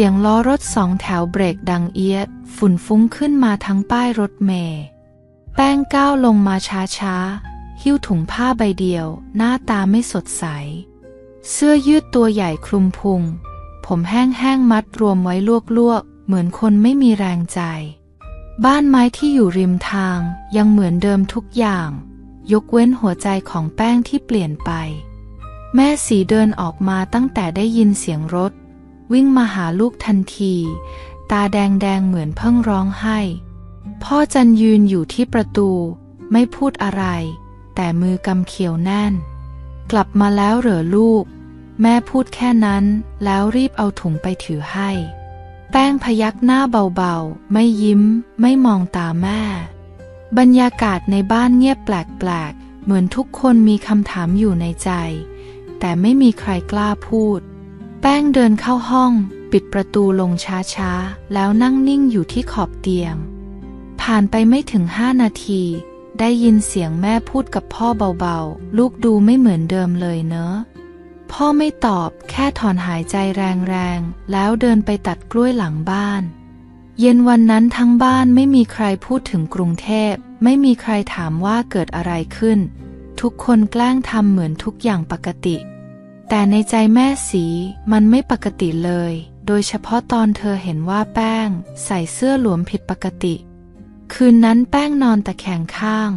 เสียงล้อรถสองแถวเบรกดังเอียด ฝุ่นฟุ้งขึ้นมาทั้งป้ายรถเมล์แป้งก้าวลงมาช้าๆ หิ้วถุงผ้าใบเดียว หน้าตาไม่สดใส เสื้อยืดตัวใหญ่คลุมพุง ผมแห้งๆ มัดรวมไว้ลวกๆ เหมือนคนไม่มีแรงใจ บ้านไม้ที่อยู่ริมทางยังเหมือนเดิมทุกอย่าง ยกเว้นหัวใจของแป้งที่เปลี่ยนไป แม่สีเดินออกมาตั้งแต่ได้ยินเสียงรถ วิ่งมาหาลูกทันที ตาแดงแดงเหมือนเพิ่งร้องไห้ พ่อจันยืนอยู่ที่ประตู ไม่พูดอะไร แต่มือกำเขียวแน่น กลับมาแล้วเหรอลูก แม่พูดแค่นั้น แล้วรีบเอาถุงไปถือให้ แป้งพยักหน้าเบาๆ ไม่ยิ้ม ไม่มองตาแม่ บรรยากาศในบ้านเงียบแปลกๆ เหมือนทุกคนมีคำถามอยู่ในใจ แต่ไม่มีใครกล้าพูด แป้งเดินเข้าห้อง ปิดประตูลงช้าๆ แล้วนั่งนิ่งอยู่ที่ขอบเตียง ผ่านไปไม่ถึงห้านาที ได้ยินเสียงแม่พูดกับพ่อเบาๆ ลูกดูไม่เหมือนเดิมเลยเนอะพ่อไม่ตอบแค่ถอนหายใจแรงๆ แล้วเดินไปตัดกล้วยหลังบ้าน เย็นวันนั้นทั้งบ้านไม่มีใครพูดถึงกรุงเทพ ไม่มีใครถามว่าเกิดอะไรขึ้น ทุกคนแกล้งทำเหมือนทุกอย่างปกติ แต่ในใจแม่สีมันไม่ปกติเลย โดยเฉพาะตอนเธอเห็นว่าแป้ง ใส่เสื้อหลวมผิดปกติ คืนนั้นแป้งนอนตะแคงข้าง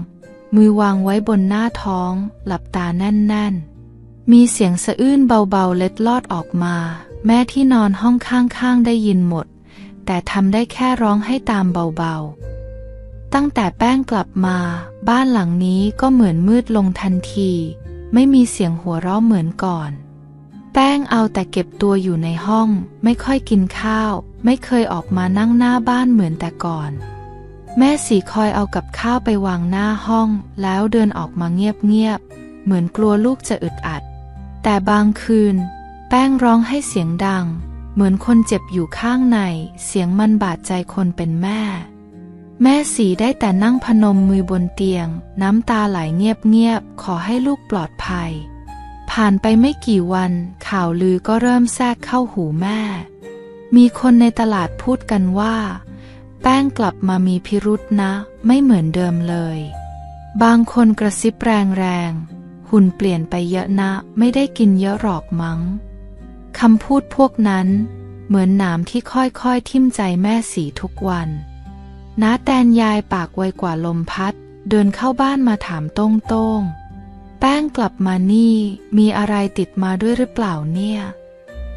มือวางไว้บนหน้าท้อง หลับตาแน่นๆ มีเสียงสะอื้นเบาๆเล็ดลอดออกมา แม่ที่นอนห้องข้างๆได้ยินหมด แต่ทำได้แค่ร้องให้ตามเบาๆ ตั้งแต่แป้งกลับมา บ้านหลังนี้ก็เหมือนมืดลงทันที ไม่มีเสียงหัวเราะเหมือนก่อน แป้งเอาแต่เก็บตัวอยู่ในห้อง ไม่ค่อยกินข้าว ไม่เคยออกมานั่งหน้าบ้านเหมือนแต่ก่อน แม่สีคอยเอากับข้าวไปวางหน้าห้อง แล้วเดินออกมาเงียบๆ เหมือนกลัวลูกจะอึดอัด แต่บางคืน แป้งร้องให้เสียงดัง เหมือนคนเจ็บอยู่ข้างใน เสียงมันบาดใจคนเป็นแม่ แม่สีได้แต่นั่งพนมมือบนเตียง น้ำตาไหลเงียบๆ ขอให้ลูกปลอดภัย ผ่านไปไม่กี่วัน ข่าวลือก็เริ่มแทรกเข้าหูแม่ มีคนในตลาดพูดกันว่า แป้งกลับมามีพิรุษนะ ไม่เหมือนเดิมเลย บางคนกระซิบแรงๆ หุ่นเปลี่ยนไปเยอะนะ ไม่ได้กินเยอะหรอกมั้งคำพูดพวกนั้น เหมือนหนามที่ค่อยๆทิ่มใจแม่สีทุกวัน น้าแตนยายปากไวกว่าลมพัด เดินเข้าบ้านมาถามโต้งโต้งแป้งกลับมานี่มีอะไรติดมาด้วยหรือเปล่าเนี่ย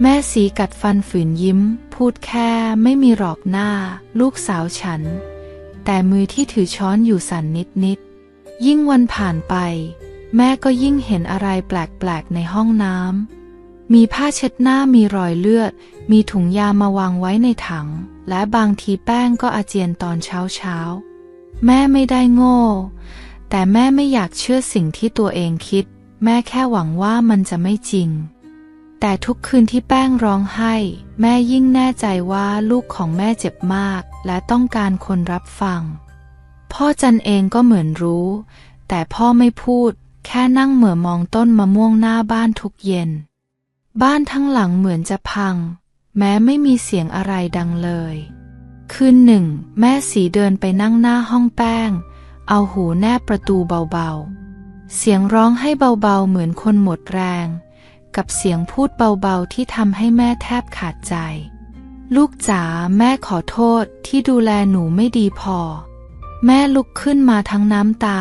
แม่สีกัดฟันฝืนยิ้ม พูดแค่ไม่มีหรอกหน้า ลูกสาวฉัน แต่มือที่ถือช้อนอยู่สั่นนิดๆยิ่งวันผ่านไป แม่ก็ยิ่งเห็นอะไรแปลกๆในห้องน้ำ มีผ้าเช็ดหน้ามีรอยเลือด มีถุงยามาวางไว้ในถัง และบางทีแป้งก็อาเจียนตอนเช้าเช้า แม่ไม่ได้โง่ แต่แม่ไม่อยากเชื่อสิ่งที่ตัวเองคิด แม่แค่หวังว่ามันจะไม่จริง แต่ทุกคืนที่แป้งร้องไห้ แม่ยิ่งแน่ใจว่าลูกของแม่เจ็บมาก และต้องการคนรับฟัง พ่อจันเองก็เหมือนรู้ แต่พ่อไม่พูด แค่นั่งเหม่อมองต้นมะม่วงหน้าบ้านทุกเย็น บ้านทั้งหลังเหมือนจะพัง แม้ไม่มีเสียงอะไรดังเลย คืนหนึ่ง แม่สีเดินไปนั่งหน้าห้องแป้ง เอาหูแนบประตูเบาๆ เสียงร้องให้เบาๆเหมือนคนหมดแรง กับเสียงพูดเบาๆที่ทำให้แม่แทบขาดใจ ลูกจ๋าแม่ขอโทษที่ดูแลหนูไม่ดีพอ แม่ลุกขึ้นมาทั้งน้ำตา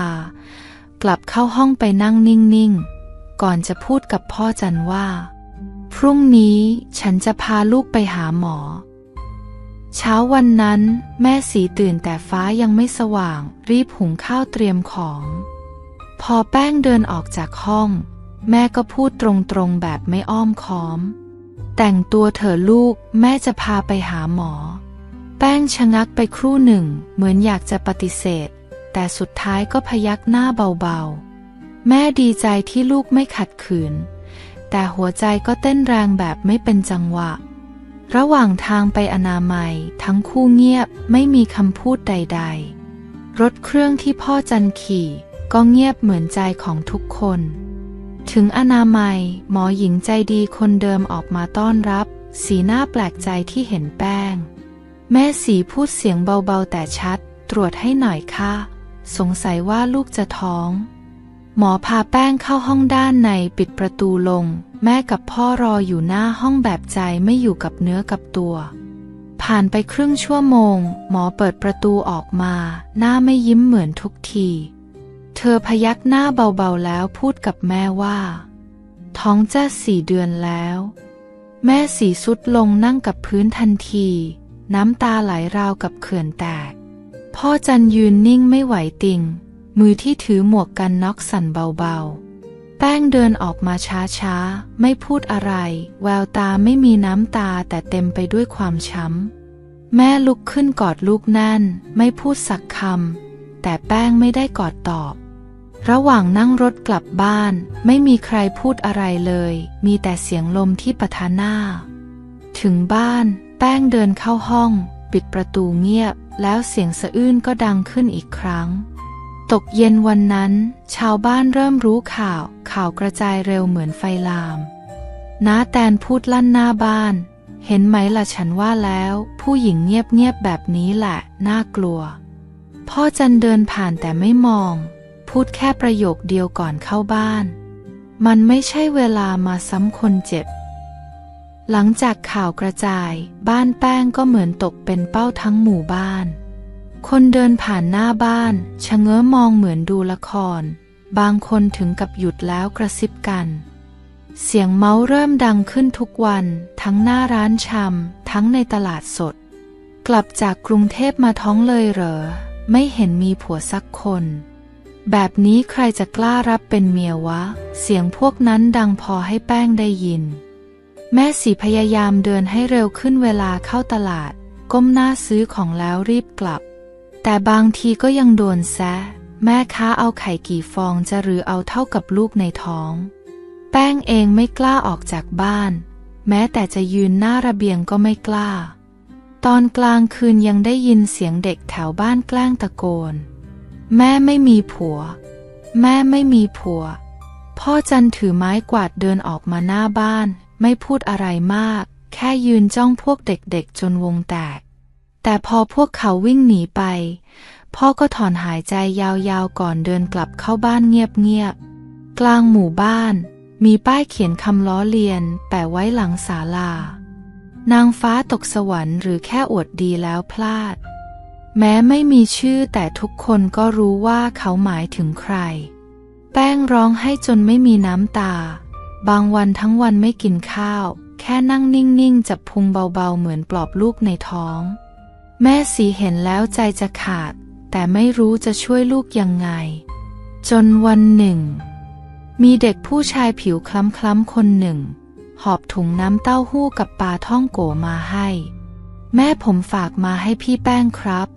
กลับเข้าห้องไปนั่งนิ่งๆ ก่อนจะพูดกับพ่อจันว่า รุ่งนี้ฉันจะพาลูกไปหาหมอ เช้าวันนั้น แม่สีตื่นแต่ฟ้ายังไม่สว่าง รีบหุงข้าวเตรียมของ พอแป้งเดินออกจากห้อง แม่ก็พูดตรงๆแบบไม่อ้อมค้อม แต่งตัวเถอะลูกแม่จะพาไปหาหมอ แป้งชะงักไปครู่หนึ่ง เหมือนอยากจะปฏิเสธ แต่สุดท้ายก็พยักหน้าเบาๆ แม่ดีใจที่ลูกไม่ขัดขืน แต่หัวใจก็เต้นแรงแบบไม่เป็นจังหวะ ระหว่างทางไปอนามัย ทั้งคู่เงียบไม่มีคำพูดใด ๆ รถเครื่องที่พ่อจันขี่ ก็เงียบเหมือนใจของทุกคน ถึงอนามัย หมอหญิงใจดีคนเดิมออกมาต้อนรับ สีหน้าแปลกใจที่เห็นแป้ง แม่สีพูดเสียงเบาๆแต่ชัด ตรวจให้หน่อยค่ะ สงสัยว่าลูกจะท้อง หมอพาแป้งเข้าห้องด้านในปิดประตูลง แม่กับพ่อรออยู่หน้าห้องแบบใจไม่อยู่กับเนื้อกับตัว ผ่านไปครึ่งชั่วโมง หมอเปิดประตูออกมา หน้าไม่ยิ้มเหมือนทุกที เธอพยักหน้าเบาๆแล้วพูดกับแม่ว่า ท้องจะสี่เดือนแล้ว แม่สีสุดลงนั่งกับพื้นทันที น้ำตาไหลราวกับเขื่อนแตก พ่อจันยืนนิ่งไม่ไหวติง มือที่ถือหมวกกันน็อกสั่นเบาๆ แป้งเดินออกมาช้าๆ ไม่พูดอะไร แววตาไม่มีน้ำตาแต่เต็มไปด้วยความช้ำ แม่ลุกขึ้นกอดลูกแน่น ไม่พูดสักคำ แต่แป้งไม่ได้กอดตอบ ระหว่างนั่งรถกลับบ้าน ไม่มีใครพูดอะไรเลย มีแต่เสียงลมที่ปะทะหน้า ถึงบ้าน แป้งเดินเข้าห้อง ปิดประตูเงียบ แล้วเสียงสะอื้นก็ดังขึ้นอีกครั้ง ตกเย็นวันนั้น ชาวบ้านเริ่มรู้ข่าว ข่าวกระจายเร็วเหมือนไฟลาม น้าแตนพูดลั่นหน้าบ้าน เห็นไหมล่ะฉันว่าแล้ว ผู้หญิงเงียบๆแบบนี้แหละ น่ากลัว พ่อจันเดินผ่านแต่ไม่มอง พูดแค่ประโยคเดียวก่อนเข้าบ้าน มันไม่ใช่เวลามาซ้ำคนเจ็บ หลังจากข่าวกระจาย บ้านแป้งก็เหมือนตกเป็นเป้าทั้งหมู่บ้าน คนเดินผ่านหน้าบ้านชะเง้อมองเหมือนดูละคร บางคนถึงกับหยุดแล้วกระซิบกัน เสียงเมาส์เริ่มดังขึ้นทุกวัน ทั้งหน้าร้านชำทั้งในตลาดสด กลับจากกรุงเทพมาท้องเลยเหรอ ไม่เห็นมีผัวสักคน แบบนี้ใครจะกล้ารับเป็นเมียวะ เสียงพวกนั้นดังพอให้แป้งได้ยิน แม่สีพยายามเดินให้เร็วขึ้นเวลาเข้าตลาด ก้มหน้าซื้อของแล้วรีบกลับ แต่บางทีก็ยังโดนแซะ แม่ค้าเอาไข่กี่ฟองจะหรือเอาเท่ากับลูกในท้อง แป้งเองไม่กล้าออกจากบ้าน แม้แต่จะยืนหน้าระเบียงก็ไม่กล้า ตอนกลางคืนยังได้ยินเสียงเด็กแถวบ้านแกล้งตะโกน แม่ไม่มีผัว แม่ไม่มีผัว พ่อจันถือไม้กวาดเดินออกมาหน้าบ้าน ไม่พูดอะไรมาก แค่ยืนจ้องพวกเด็กๆจนวงแตก แต่พอพวกเขาวิ่งหนีไป พ่อก็ถอนหายใจยาวๆก่อนเดินกลับเข้าบ้านเงียบๆ กลางหมู่บ้าน มีป้ายเขียนคำล้อเลียน แปะไว้หลังศาลา นางฟ้าตกสวรรค์หรือแค่อวดดีแล้วพลาด แม้ไม่มีชื่อแต่ทุกคนก็รู้ว่าเขาหมายถึงใคร แป้งร้องให้จนไม่มีน้ำตา บางวันทั้งวันไม่กินข้าว แค่นั่งนิ่งๆ จับพุงเบาๆ เหมือนปลอบลูกในท้อง แม่สีเห็นแล้วใจจะขาด แต่ไม่รู้จะช่วยลูกยังไง จนวันหนึ่ง มีเด็กผู้ชายผิวคล้ำๆคนหนึ่ง หอบถุงน้ำเต้าหู้กับปลาท่องโกมาให้ แม่ผมฝากมาให้พี่แป้งครับ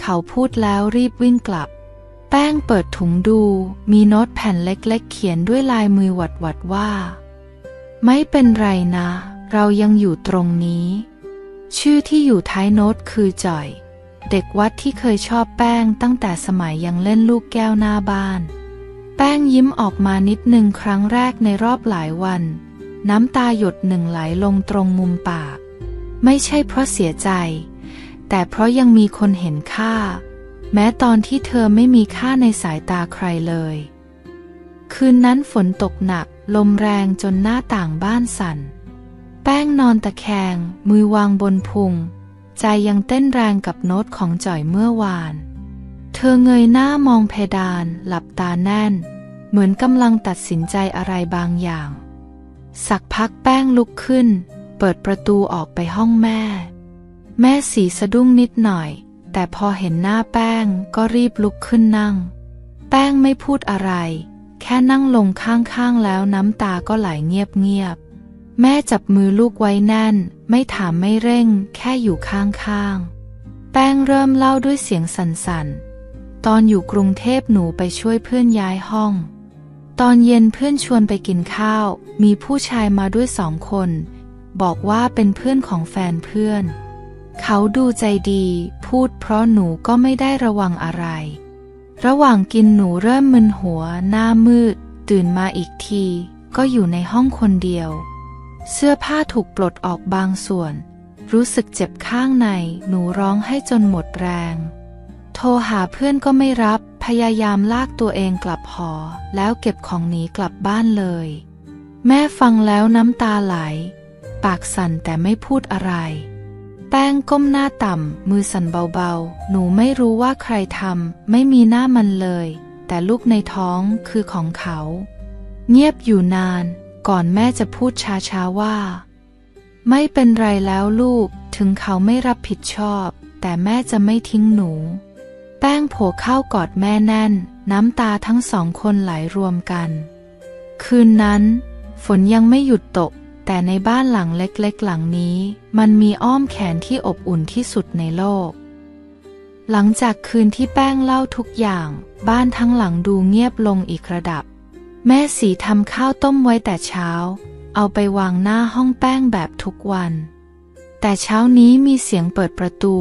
เขาพูดแล้วรีบวิ่งกลับ แป้งเปิดถุงดู มีโน้ตแผ่นเล็กๆ เขียนด้วยลายมือหวัดๆว่า ไม่เป็นไรนะ เรายังอยู่ตรงนี้ ชื่อที่อยู่ท้ายโน้ตคือจ่อย เด็กวัดที่เคยชอบแป้งตั้งแต่สมัยยังเล่นลูกแก้วหน้าบ้าน แป้งยิ้มออกมานิดหนึ่งครั้งแรกในรอบหลายวัน น้ำตาหยดหนึ่งไหลลงตรงมุมปาก ไม่ใช่เพราะเสียใจ แต่เพราะยังมีคนเห็นค่า แม้ตอนที่เธอไม่มีค่าในสายตาใครเลย คืนนั้นฝนตกหนักลมแรงจนหน้าต่างบ้านสั่น แป้งนอนตะแคง มือวางบนพุง ใจยังเต้นแรงกับโน้ตของจ่อยเมื่อวาน เธอเงยหน้ามองเพดาน หลับตาแน่น เหมือนกำลังตัดสินใจอะไรบางอย่าง สักพักแป้งลุกขึ้น เปิดประตูออกไปห้องแม่ แม่สีสะดุ้งนิดหน่อย แต่พอเห็นหน้าแป้งก็รีบลุกขึ้นนั่ง แป้งไม่พูดอะไร แค่นั่งลงข้างๆแล้วน้ำตาก็ไหลเงียบๆ แม่จับมือลูกไว้แน่น ไม่ถามไม่เร่ง แค่อยู่ข้างๆ แป้งเริ่มเล่าด้วยเสียงสั่นๆ ตอนอยู่กรุงเทพหนูไปช่วยเพื่อนย้ายห้อง ตอนเย็นเพื่อนชวนไปกินข้าว มีผู้ชายมาด้วยสองคน บอกว่าเป็นเพื่อนของแฟนเพื่อน เขาดูใจดี พูดเพราะหนูก็ไม่ได้ระวังอะไร ระหว่างกินหนูเริ่มมึนหัว หน้ามืด ตื่นมาอีกที ก็อยู่ในห้องคนเดียว เสื้อผ้าถูกปลดออกบางส่วน รู้สึกเจ็บข้างใน หนูร้องให้จนหมดแรง โทรหาเพื่อนก็ไม่รับ พยายามลากตัวเองกลับหอ แล้วเก็บของหนีกลับบ้านเลย แม่ฟังแล้วน้ำตาไหล ปากสั่นแต่ไม่พูดอะไร แป้งก้มหน้าต่ำ มือสั่นเบาๆ หนูไม่รู้ว่าใครทำ ไม่มีหน้ามันเลย แต่ลูกในท้องคือของเขา เงียบอยู่นาน ก่อนแม่จะพูดช้าๆว่า ไม่เป็นไรแล้วลูก ถึงเขาไม่รับผิดชอบ แต่แม่จะไม่ทิ้งหนู แป้งโผเข้ากอดแม่แน่น น้ำตาทั้งสองคนไหลรวมกัน คืนนั้น ฝนยังไม่หยุดตก แต่ในบ้านหลังเล็กๆ หลังนี้ มันมีอ้อมแขนที่อบอุ่นที่สุดในโลก หลังจากคืนที่แป้งเล่าทุกอย่าง บ้านทั้งหลังดูเงียบลงอีกระดับ แม่สีทำข้าวต้มไว้แต่เช้า เอาไปวางหน้าห้องแป้งแบบทุกวัน แต่เช้านี้มีเสียงเปิดประตู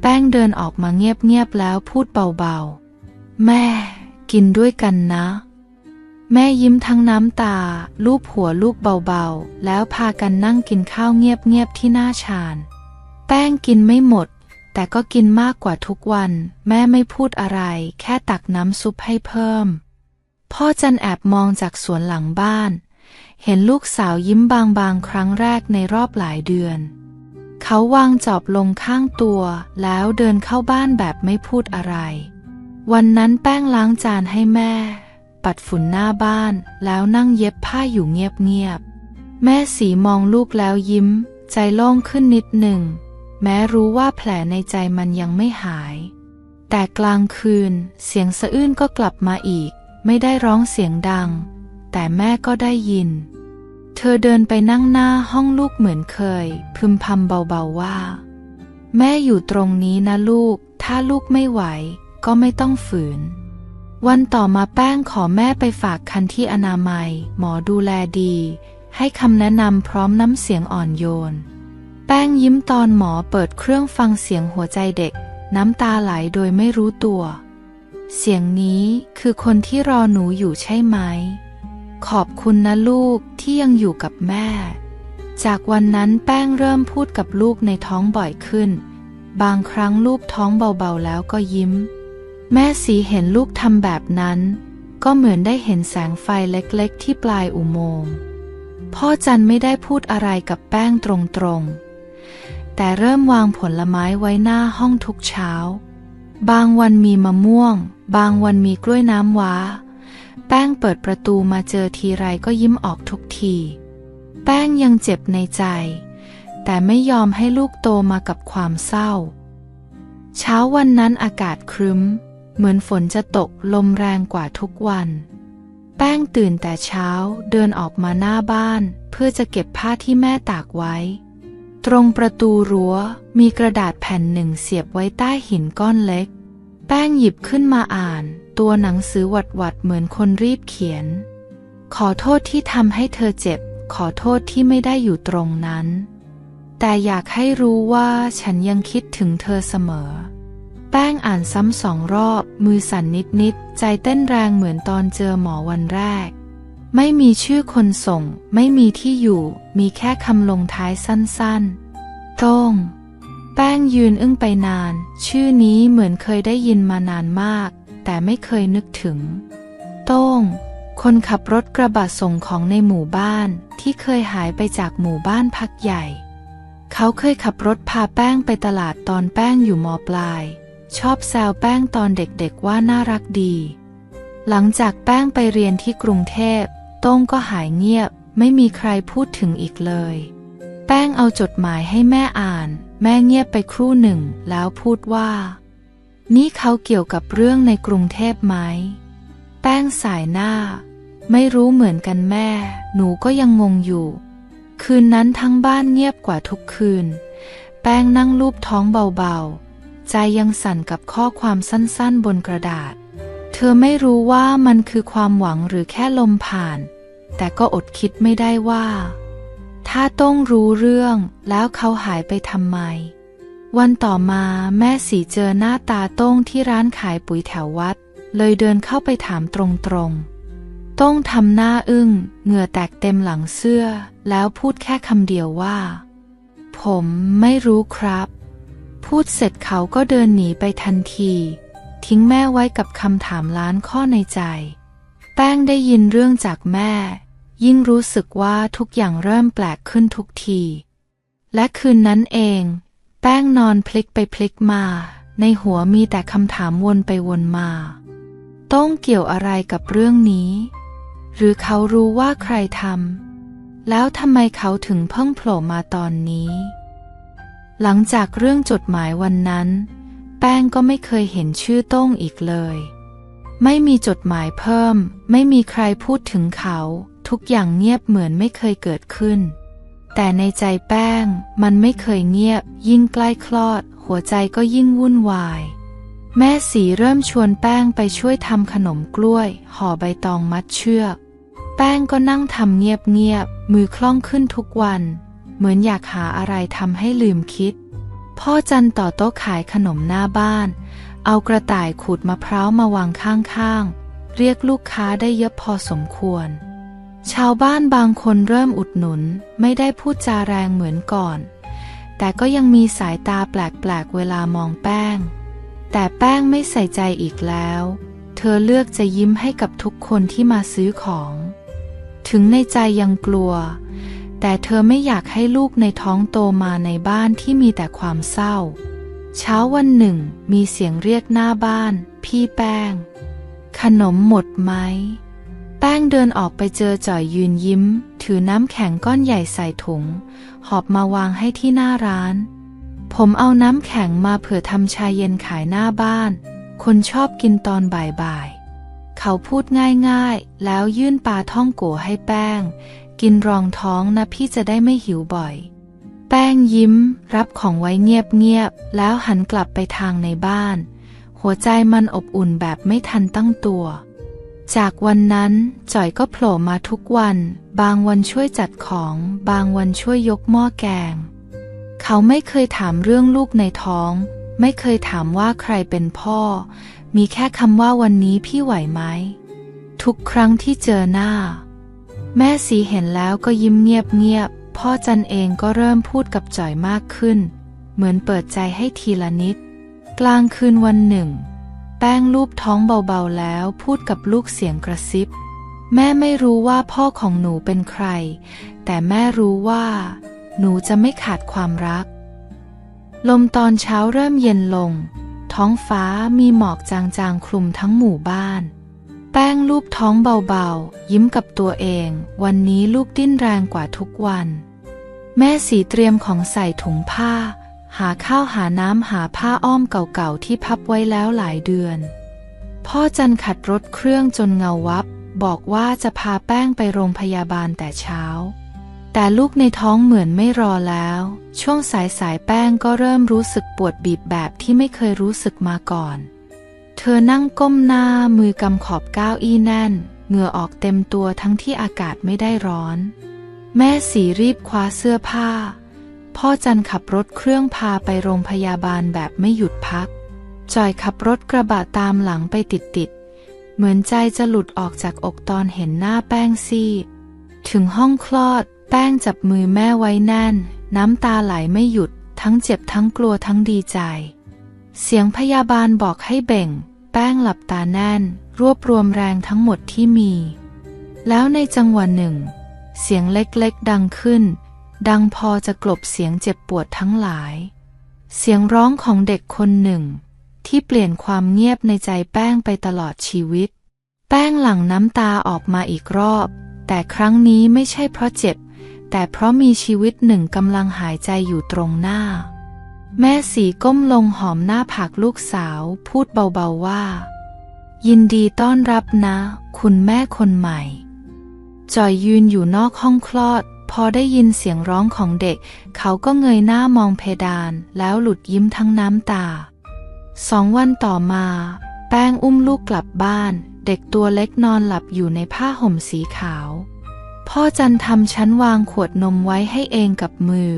แป้งเดินออกมาเงียบๆแล้วพูดเบาๆ แม่กินด้วยกันนะ แม่ยิ้มทั้งน้ำตา ลูบหัวลูกเบาๆ แล้วพากันนั่งกินข้าวเงียบๆที่หน้าชาน แป้งกินไม่หมด แต่ก็กินมากกว่าทุกวัน แม่ไม่พูดอะไร แค่ตักน้ำซุปให้เพิ่ม พ่อจันแอบมองจากสวนหลังบ้าน เห็นลูกสาวยิ้มบางๆ ครั้งแรกในรอบหลายเดือน เขาวางจอบลงข้างตัว แล้วเดินเข้าบ้านแบบไม่พูดอะไร วันนั้นแป้งล้างจานให้แม่ ปัดฝุ่นหน้าบ้าน แล้วนั่งเย็บผ้าอยู่เงียบๆ แม่สีมองลูกแล้วยิ้ม ใจโล่งขึ้นนิดหนึ่ง แม้รู้ว่าแผลในใจมันยังไม่หาย แต่กลางคืนเสียงสะอื้นก็กลับมาอีก ไม่ได้ร้องเสียงดัง แต่แม่ก็ได้ยิน เธอเดินไปนั่งหน้าห้องลูกเหมือนเคย พึมพำเบาๆว่า แม่อยู่ตรงนี้นะลูก ถ้าลูกไม่ไหว ก็ไม่ต้องฝืน วันต่อมาแป้งขอแม่ไปฝากคันที่อนามัย หมอดูแลดี ให้คำแนะนำพร้อมน้ำเสียงอ่อนโยน แป้งยิ้มตอนหมอเปิดเครื่องฟังเสียงหัวใจเด็ก น้ำตาไหลโดยไม่รู้ตัว เสียงนี้คือคนที่รอหนูอยู่ใช่ไหม ขอบคุณนะลูกที่ยังอยู่กับแม่ จากวันนั้นแป้งเริ่มพูดกับลูกในท้องบ่อยขึ้น บางครั้งลูกท้องเบาๆแล้วก็ยิ้ม แม่สีเห็นลูกทำแบบนั้น ก็เหมือนได้เห็นแสงไฟเล็กๆ ที่ปลายอุโมงค์พ่อจันไม่ได้พูดอะไรกับแป้งตรงๆ แต่เริ่มวางผลไม้ไว้หน้าห้องทุกเช้า บางวันมีมะม่วง บางวันมีกล้วยน้ำว้า แป้งเปิดประตูมาเจอทีไรก็ยิ้มออกทุกที แป้งยังเจ็บในใจ แต่ไม่ยอมให้ลูกโตมากับความเศร้า เช้าวันนั้นอากาศครึ้ม เหมือนฝนจะตกลมแรงกว่าทุกวัน แป้งตื่นแต่เช้าเดินออกมาหน้าบ้าน เพื่อจะเก็บผ้าที่แม่ตากไว้ ตรงประตูรั้วมีกระดาษแผ่นหนึ่งเสียบไว้ใต้หินก้อนเล็ก แป้งหยิบขึ้นมาอ่าน ตัวหนังสือหวัดหวัดๆเหมือนคนรีบเขียน ขอโทษที่ทำให้เธอเจ็บ ขอโทษที่ไม่ได้อยู่ตรงนั้น แต่อยากให้รู้ว่าฉันยังคิดถึงเธอเสมอ แป้งอ่านซ้ำสองรอบ มือสั่นนิดๆ ใจเต้นแรงเหมือนตอนเจอหมอวันแรก ไม่มีชื่อคนส่ง ไม่มีที่อยู่ มีแค่คำลงท้ายสั้นๆโต้งแป้งยืนอึ้งไปนาน ชื่อนี้เหมือนเคยได้ยินมานานมาก แต่ไม่เคยนึกถึง โต้ง คนขับรถกระบะส่งของในหมู่บ้านที่เคยหายไปจากหมู่บ้านพักใหญ่ เขาเคยขับรถพาแป้งไปตลาดตอนแป้งอยู่มปลาย ชอบแซวแป้งตอนเด็กๆว่าน่ารักดี หลังจากแป้งไปเรียนที่กรุงเทพ ต้งก็หายเงียบ ไม่มีใครพูดถึงอีกเลย แป้งเอาจดหมายให้แม่อ่าน แม่เงียบไปครู่หนึ่งแล้วพูดว่า นี่เขาเกี่ยวกับเรื่องในกรุงเทพไหม แป้งสายหน้า ไม่รู้เหมือนกันแม่ หนูก็ยังงงอยู่ คืนนั้นทั้งบ้านเงียบกว่าทุกคืน แป้งนั่งลูบท้องเบาๆ ใจยังสั่นกับข้อความสั้นๆบนกระดาษเธอไม่รู้ว่ามันคือความหวังหรือแค่ลมผ่าน แต่ก็อดคิดไม่ได้ว่า ถ้าต้องรู้เรื่องแล้วเขาหายไปทำไม วันต่อมาแม่สีเจอหน้าตาโต้งที่ร้านขายปุ๋ยแถววัด เลยเดินเข้าไปถามตรงๆโต้องทำหน้าอึ้งเหงื่อแตกเต็มหลังเสื้อ แล้วพูดแค่คำเดียวว่า ผมไม่รู้ครับ พูดเสร็จเขาก็เดินหนีไปทันที ทิ้งแม่ไว้กับคำถามล้านข้อในใจแป้งได้ยินเรื่องจากแม่ ยิ่งรู้สึกว่าทุกอย่างเริ่มแปลกขึ้นทุกที และคืนนั้นเอง แป้งนอนพลิกไปพลิกมา ในหัวมีแต่คำถามวนไปวนมา ต้องเกี่ยวอะไรกับเรื่องนี้ หรือเขารู้ว่าใครทำแล้วทำไมเขาถึงเพิ่งโผล่มาตอนนี้ หลังจากเรื่องจดหมายวันนั้น แป้งก็ไม่เคยเห็นชื่อต้งอีกเลย ไม่มีจดหมายเพิ่ม ไม่มีใครพูดถึงเขา ทุกอย่างเงียบเหมือนไม่เคยเกิดขึ้น แต่ในใจแป้งมันไม่เคยเงียบ ยิ่งใกล้คลอด หัวใจก็ยิ่งวุ่นวาย แม่สีเริ่มชวนแป้งไปช่วยทำขนมกล้วย ห่อใบตองมัดเชือก แป้งก็นั่งทำเงียบๆมือคล่องขึ้นทุกวัน เหมือนอยากหาอะไรทำให้ลืมคิด พ่อจันต่อโต๊ะขายขนมหน้าบ้าน เอากระต่ายขูดมะพร้าวมาวางข้างๆเรียกลูกค้าได้เยอะพอสมควร ชาวบ้านบางคนเริ่มอุดหนุน ไม่ได้พูดจาแรงเหมือนก่อน แต่ก็ยังมีสายตาแปลกๆเวลามองแป้ง แต่แป้งไม่ใส่ใจอีกแล้ว เธอเลือกจะยิ้มให้กับทุกคนที่มาซื้อของ ถึงในใจยังกลัว แต่เธอไม่อยากให้ลูกในท้องโตมาในบ้านที่มีแต่ความเศร้า เช้าวันหนึ่ง มีเสียงเรียกหน้าบ้าน พี่แป้ง ขนมหมดไหม แป้งเดินออกไปเจอจ่อยยืนยิ้ม ถือน้ำแข็งก้อนใหญ่ใส่ถุง หอบมาวางให้ที่หน้าร้าน ผมเอาน้ำแข็งมาเผื่อทำชาเย็นขายหน้าบ้าน คนชอบกินตอนบ่ายๆ เขาพูดง่ายๆ แล้วยื่นปลาท่องโกให้แป้ง กินรองท้องนะพี่จะได้ไม่หิวบ่อย แป้งยิ้ม รับของไว้เงียบๆ แล้วหันกลับไปทางในบ้าน หัวใจมันอบอุ่นแบบไม่ทันตั้งตัว จากวันนั้นจ่อยก็โผล่มาทุกวัน บางวันช่วยจัดของ บางวันช่วยยกหม้อแกง เขาไม่เคยถามเรื่องลูกในท้อง ไม่เคยถามว่าใครเป็นพ่อ มีแค่คำว่าวันนี้พี่ไหวไหม ทุกครั้งที่เจอหน้า แม่สีเห็นแล้วก็ยิ้มเงียบๆ พ่อจันเองก็เริ่มพูดกับจ่อยมากขึ้น เหมือนเปิดใจให้ทีละนิด กลางคืนวันหนึ่ง แป้งลูบท้องเบาๆแล้วพูดกับลูกเสียงกระซิบ แม่ไม่รู้ว่าพ่อของหนูเป็นใคร แต่แม่รู้ว่า หนูจะไม่ขาดความรัก ลมตอนเช้าเริ่มเย็นลง ท้องฟ้ามีหมอกจางๆคลุมทั้งหมู่บ้าน แป้งลูบท้องเบาๆ ยิ้มกับตัวเอง วันนี้ลูกดิ้นแรงกว่าทุกวัน แม่สีเตรียมของใส่ถุงผ้า หาข้าวหาน้ำหาผ้าอ้อมเก่าๆที่พับไว้แล้วหลายเดือน พ่อจันขัดรถเครื่องจนเงาวับ บอกว่าจะพาแป้งไปโรงพยาบาลแต่เช้า แต่ลูกในท้องเหมือนไม่รอแล้ว ช่วงสายสายแป้งก็เริ่มรู้สึกปวดบีบแบบที่ไม่เคยรู้สึกมาก่อน เธอนั่งก้มหน้ามือกำขอบก้าวอี้แน่น เหงื่อออกเต็มตัวทั้งที่อากาศไม่ได้ร้อน แม่สีรีบคว้าเสื้อผ้า พ่อจันขับรถเครื่องพาไปโรงพยาบาลแบบไม่หยุดพัก จอยขับรถกระบะตามหลังไปติดๆ เหมือนใจจะหลุดออกจากอกตอนเห็นหน้าแป้งซีดถึงห้องคลอด แป้งจับมือแม่ไว้แน่น น้ำตาไหลไม่หยุด ทั้งเจ็บทั้งกลัวทั้งดีใจ เสียงพยาบาลบอกให้เบ่ง แป้งหลับตาแน่น รวบรวมแรงทั้งหมดที่มี แล้วในจังหวะหนึ่ง เสียงเล็กๆดังขึ้น ดังพอจะกลบเสียงเจ็บปวดทั้งหลาย เสียงร้องของเด็กคนหนึ่ง ที่เปลี่ยนความเงียบในใจแป้งไปตลอดชีวิต แป้งหลั่งน้ำตาออกมาอีกรอบ แต่ครั้งนี้ไม่ใช่เพราะเจ็บ แต่เพราะมีชีวิตหนึ่งกำลังหายใจอยู่ตรงหน้า แม่สีก้มลงหอมหน้าผากลูกสาว พูดเบาๆว่า ยินดีต้อนรับนะ คุณแม่คนใหม่จอยยืนอยู่นอกห้องคลอด พอได้ยินเสียงร้องของเด็ก เขาก็เงยหน้ามองเพดาน แล้วหลุดยิ้มทั้งน้ำตา สองวันต่อมา แป้งอุ้มลูกกลับบ้าน เด็กตัวเล็กนอนหลับอยู่ในผ้าห่มสีขาว พ่อจันทำชั้นวางขวดนมไว้ให้เองกับมือ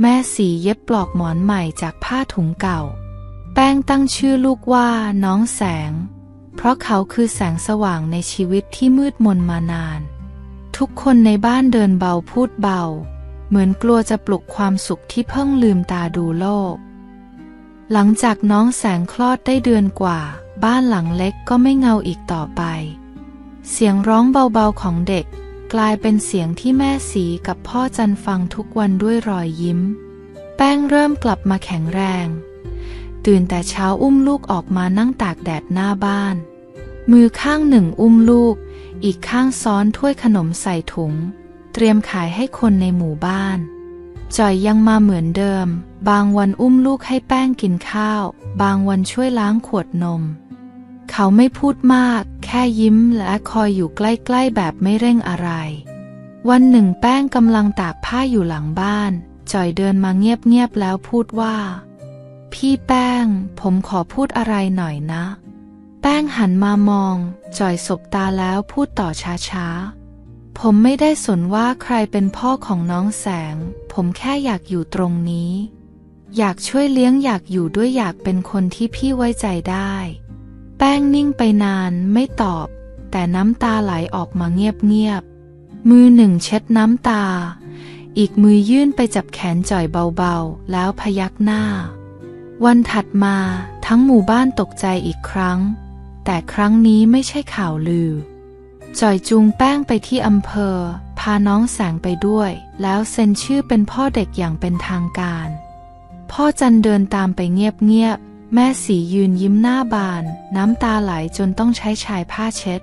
แม่สีเย็บปลอกหมอนใหม่จากผ้าถุงเก่า แป้งตั้งชื่อลูกว่าน้องแสง เพราะเขาคือแสงสว่างในชีวิตที่มืดมนมานาน ทุกคนในบ้านเดินเบาพูดเบา เหมือนกลัวจะปลุกความสุขที่เพิ่งลืมตาดูโลก หลังจากน้องแสงคลอดได้เดือนกว่า บ้านหลังเล็กก็ไม่เงาอีกต่อไป เสียงร้องเบาๆของเด็ก กลายเป็นเสียงที่แม่สีกับพ่อจันฟังทุกวันด้วยรอยยิ้ม แป้งเริ่มกลับมาแข็งแรง ตื่นแต่เช้าอุ้มลูกออกมานั่งตากแดดหน้าบ้าน มือข้างหนึ่งอุ้มลูก อีกข้างซ้อนถ้วยขนมใส่ถุง เตรียมขายให้คนในหมู่บ้านจ่อยยังมาเหมือนเดิม บางวันอุ้มลูกให้แป้งกินข้าว บางวันช่วยล้างขวดนม เขาไม่พูดมาก แค่ยิ้มและคอยอยู่ใกล้ๆแบบไม่เร่งอะไร วันหนึ่งแป้งกำลังตากผ้าอยู่หลังบ้านจ่อยเดินมาเงียบๆแล้วพูดว่า พี่แป้ง ผมขอพูดอะไรหน่อยนะ แป้งหันมามอง จ่อยสบตาแล้วพูดต่อช้าๆ ผมไม่ได้สนว่าใครเป็นพ่อของน้องแสง ผมแค่อยากอยู่ตรงนี้ อยากช่วยเลี้ยงอยากอยู่ด้วยอยากเป็นคนที่พี่ไว้ใจได้ แป้งนิ่งไปนานไม่ตอบ แต่น้ำตาไหลออกมาเงียบๆ มือหนึ่งเช็ดน้ำตา อีกมือยื่นไปจับแขนจ่อยเบาๆ แล้วพยักหน้า วันถัดมาทั้งหมู่บ้านตกใจอีกครั้ง แต่ครั้งนี้ไม่ใช่ข่าวลือ จ่อยจูงแป้งไปที่อำเภอ พาน้องแสงไปด้วย แล้วเซ็นชื่อเป็นพ่อเด็กอย่างเป็นทางการ พ่อจันเดินตามไปเงียบๆ แม่สียืนยิ้มหน้าบาน น้ำตาไหลจนต้องใช้ชายผ้าเช็ด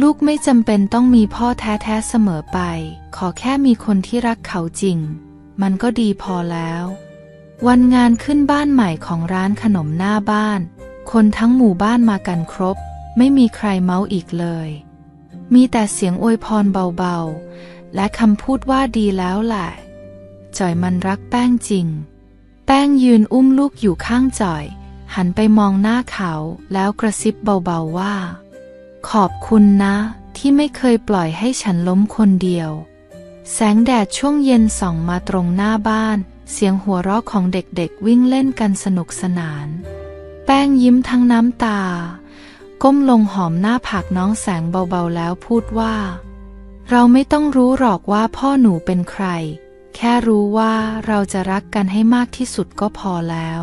ลูกไม่จำเป็นต้องมีพ่อแท้ๆเสมอไป ขอแค่มีคนที่รักเขาจริง มันก็ดีพอแล้ววันงานขึ้นบ้านใหม่ของร้านขนมหน้าบ้าน คนทั้งหมู่บ้านมากันครบ ไม่มีใครเมาอีกเลย มีแต่เสียงอวยพรเบาๆ และคำพูดว่าดีแล้วแหละจ่อยมันรักแป้งจริง แป้งยืนอุ้มลูกอยู่ข้างจ่อย หันไปมองหน้าเขาแล้วกระซิบเบาๆว่า ขอบคุณนะ ที่ไม่เคยปล่อยให้ฉันล้มคนเดียว แสงแดดช่วงเย็นส่องมาตรงหน้าบ้าน เสียงหัวเราะของเด็กๆวิ่งเล่นกันสนุกสนาน ป้งยิ้มทั้งน้ำตา ก้มลงหอมหน้าผากน้องแสงเบาๆแล้วพูดว่า เราไม่ต้องรู้หรอกว่าพ่อหนูเป็นใคร แค่รู้ว่าเราจะรักกันให้มากที่สุดก็พอแล้ว